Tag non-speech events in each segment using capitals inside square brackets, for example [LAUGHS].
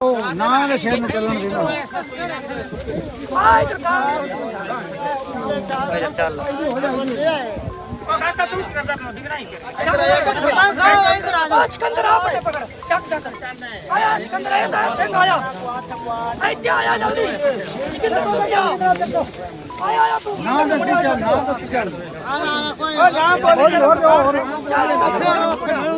ਨਾ ਦੇ ਸ਼ਹਿਰ ਨੂੰ ਚੱਲਣ ਦੇਣਾ ਸਿਕੰਦਰ ਆ ਬੜੇ ਪਕੜ ਚੱਕ ਚੱਕ ਆਇਆ ਸਿਕੰਦਰ ਆਇਆ ਤਾਂ ਸਿੰਘ ਆਇਆ ਇੱਥੇ ਆਇਆ ਜਲਦੀ ਸਿਕੰਦਰ ਹੋ ਗਿਆ ਆਇਆ ਆਇਆ ਤੂੰ ਨਾ ਦੱਸੀ ਚੱਲ। ਨਾ ਦੱਸੀ ਚੱਲ ਚੱਲ। ਸਿਕੰਦਰ ਨਾ ਜਾ ਕਿੱਥੇ ਆ ਚੱਕ ਮਾਰੀ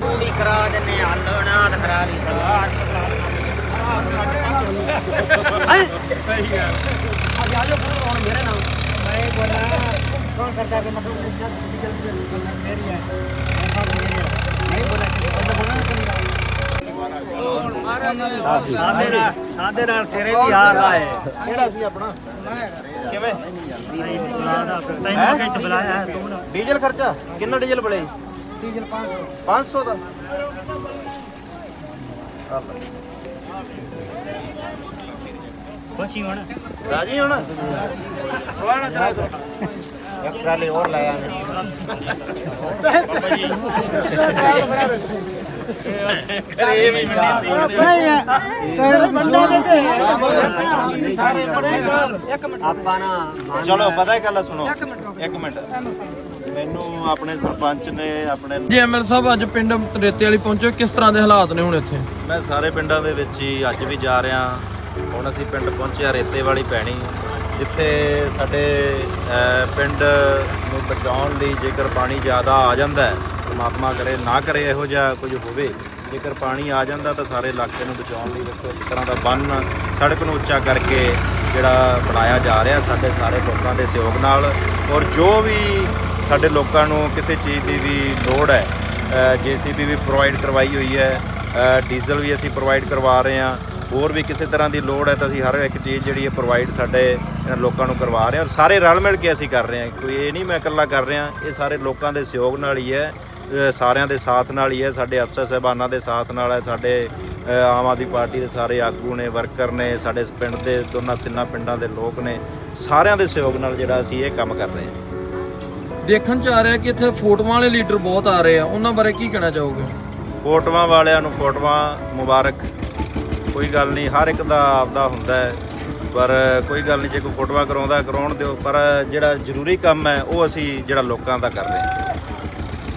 ਪੂਰੀ ਕਰਾ ਦਿੰਨੇ ਆਲੋ ਨਾ ਦਿਖਰਾ ਵੀ ਸਹੀ ਹੈ ਅੱਜ ਆਜੋ ਕੋਣ ਮੇਰੇ ਨਾਲ। ਮੈਂ ਬੋਲਾ ਕੋਣ ਕਰਦਾ ਕਿ ਮਤਲਬ ਜਲਦੀ ਜਲਦੀ ਕਰਨਾ ਫੇਰ ਹੀ ਹੈ ਸਾਡੇ ਨਾਲ ਸਾਡੇ ਨਾਲ ਤੇਰੇ ਵੀ ਹਾਰ ਆਏ ਕਿਹੜਾ ਸੀ ਆਪਣਾ? ਕਿਵੇਂ? ਡੀਜ਼ਲ ਖਰਚਾ? ਕਿੰਨਾ ਡੀਜ਼ਲ ਬਲੇ? ਡੀਜ਼ਲ 500 500 ਦਾ? ਬੱਚੀ ਹੁਣ। ਰਾਜੀ ਹੁਣ? ਕੋਣਾ ਚਲਾ ਇੱਕ ਟਰਾਲੀ ਹੋਰ ਲਾਇਆ ਨੇ [LAUGHS] ਚਲੋ ਪਤਾ ਗੱਲ ਸੁਣੋ। ਇੱਕ ਮਿੰਟ ਮੈਨੂੰ ਆਪਣੇ ਸਰਪੰਚ ਨੇ ਆਪਣੇ ਜੀ ਸਾਹਿਬ ਅੱਜ ਪਿੰਡ ਤ੍ਰੇਤੇ ਵਾਲੀ ਪਹੁੰਚੇ ਕਿਸ ਤਰ੍ਹਾਂ ਦੇ ਹਾਲਾਤ ਨੇ ਹੁਣ ਇੱਥੇ? ਮੈਂ ਸਾਰੇ ਪਿੰਡਾਂ ਦੇ ਵਿੱਚ ਹੀ ਅੱਜ ਵੀ ਜਾ ਰਿਹਾ। ਹੁਣ ਅਸੀਂ ਪਿੰਡ ਪਹੁੰਚਿਆ ਰੇਤੇ ਵਾਲੀ ਪੈਣੀ। ਜਿੱਥੇ ਸਾਡੇ ਪਿੰਡ ਨੂੰ ਬਚਾਉਣ ਲਈ ਜੇਕਰ ਪਾਣੀ ਜ਼ਿਆਦਾ ਆ ਜਾਂਦਾ ਹੈ ਪਰਮਾਤਮਾ ਕਰੇ, ਨਾ ਕਰੇ ਇਹੋ ਜਿਹਾ ਕੁਝ ਹੋਵੇ। ਜੇਕਰ ਪਾਣੀ ਆ ਜਾਂਦਾ ਤਾਂ ਸਾਰੇ ਇਲਾਕੇ ਨੂੰ ਬਚਾਉਣ ਲਈ ਦੇਖੋ, ਇੱਕ ਤਰ੍ਹਾਂ ਦਾ ਬੰਨ ਸੜਕ ਨੂੰ ਉੱਚਾ ਕਰਕੇ ਜਿਹੜਾ ਬਣਾਇਆ ਜਾ ਰਿਹਾ ਸਾਡੇ ਸਾਰੇ ਲੋਕਾਂ ਦੇ ਸਹਿਯੋਗ ਨਾਲ। ਔਰ ਜੋ ਵੀ ਸਾਡੇ ਲੋਕਾਂ ਨੂੰ ਕਿਸੇ ਚੀਜ਼ ਦੀ ਵੀ ਲੋੜ ਹੈ ਜੀਸੀਬੀ ਵੀ ਪ੍ਰੋਵਾਈਡ ਕਰਵਾਈ ਹੋਈ ਹੈ ਡੀਜ਼ਲ ਵੀ ਅਸੀਂ ਪ੍ਰੋਵਾਈਡ ਕਰਵਾ ਰਹੇ ਹਾਂ, ਹੋਰ ਵੀ ਕਿਸੇ ਤਰ੍ਹਾਂ ਦੀ ਲੋੜ ਹੈ ਤਾਂ ਅਸੀਂ ਹਰ ਇੱਕ ਚੀਜ਼ ਜਿਹੜੀ ਹੈ ਪ੍ਰੋਵਾਈਡ ਸਾਡੇ ਲੋਕਾਂ ਨੂੰ ਕਰਵਾ ਰਹੇ ਹਾਂ। ਔਰ ਸਾਰੇ ਰਲ ਮਿਲ ਕੇ ਅਸੀਂ ਕਰ ਰਹੇ ਹਾਂ। ਕੋਈ ਇਹ ਨਹੀਂ ਮੈਂ ਇਕੱਲਾ ਕਰ ਰਿਹਾ, ਇਹ ਸਾਰੇ ਲੋਕਾਂ ਦੇ ਸਹਿਯੋਗ ਨਾਲ ਹੀ ਹੈ। ਸਾਰਿਆਂ ਦੇ ਸਾਥ ਨਾਲ ਹੀ ਹੈ ਸਾਡੇ ਅਫਸਰ ਸਾਹਿਬਾਨਾਂ ਦੇ ਸਾਥ ਨਾਲ ਹੈ ਸਾਡੇ ਆਮ ਆਦਮੀ ਪਾਰਟੀ ਦੇ ਸਾਰੇ ਆਗੂ ਨੇ ਵਰਕਰ ਨੇ ਸਾਡੇ ਪਿੰਡ ਦੇ ਦੋਨਾਂ ਤਿੰਨਾਂ ਪਿੰਡਾਂ ਦੇ ਲੋਕ ਨੇ ਸਾਰਿਆਂ ਦੇ ਸਹਿਯੋਗ ਨਾਲ ਜਿਹੜਾ ਅਸੀਂ ਇਹ ਕੰਮ ਕਰ ਰਹੇ ਹਾਂ। ਦੇਖਣ ਚ ਆ ਰਿਹਾ ਕਿ ਇੱਥੇ ਫੋਟੋਆਂ ਵਾਲੇ ਲੀਡਰ ਬਹੁਤ ਆ ਰਹੇ ਆ ਉਹਨਾਂ ਬਾਰੇ ਕੀ ਕਹਿਣਾ ਚਾਹੋਗੇ? ਫੋਟੋਆਂ ਵਾਲਿਆਂ ਨੂੰ ਫੋਟੋਆਂ ਮੁਬਾਰਕ ਕੋਈ ਗੱਲ ਨਹੀਂ ਹਰ ਇੱਕ ਦਾ ਆਪਦਾ ਹੁੰਦਾ ਹੈ ਪਰ ਕੋਈ ਗੱਲ ਨਹੀਂ ਜੇ ਕੋਈ ਫੋਟੋਆਂ ਕਰਾਉਂਦਾ ਕਰਾਉਣ ਦਿਓ ਪਰ ਜਿਹੜਾ ਜ਼ਰੂਰੀ ਕੰਮ ਹੈ ਉਹ ਅਸੀਂ ਜਿਹੜਾ ਲੋਕਾਂ ਦਾ ਕਰ ਰਹੇ ਹਾਂ।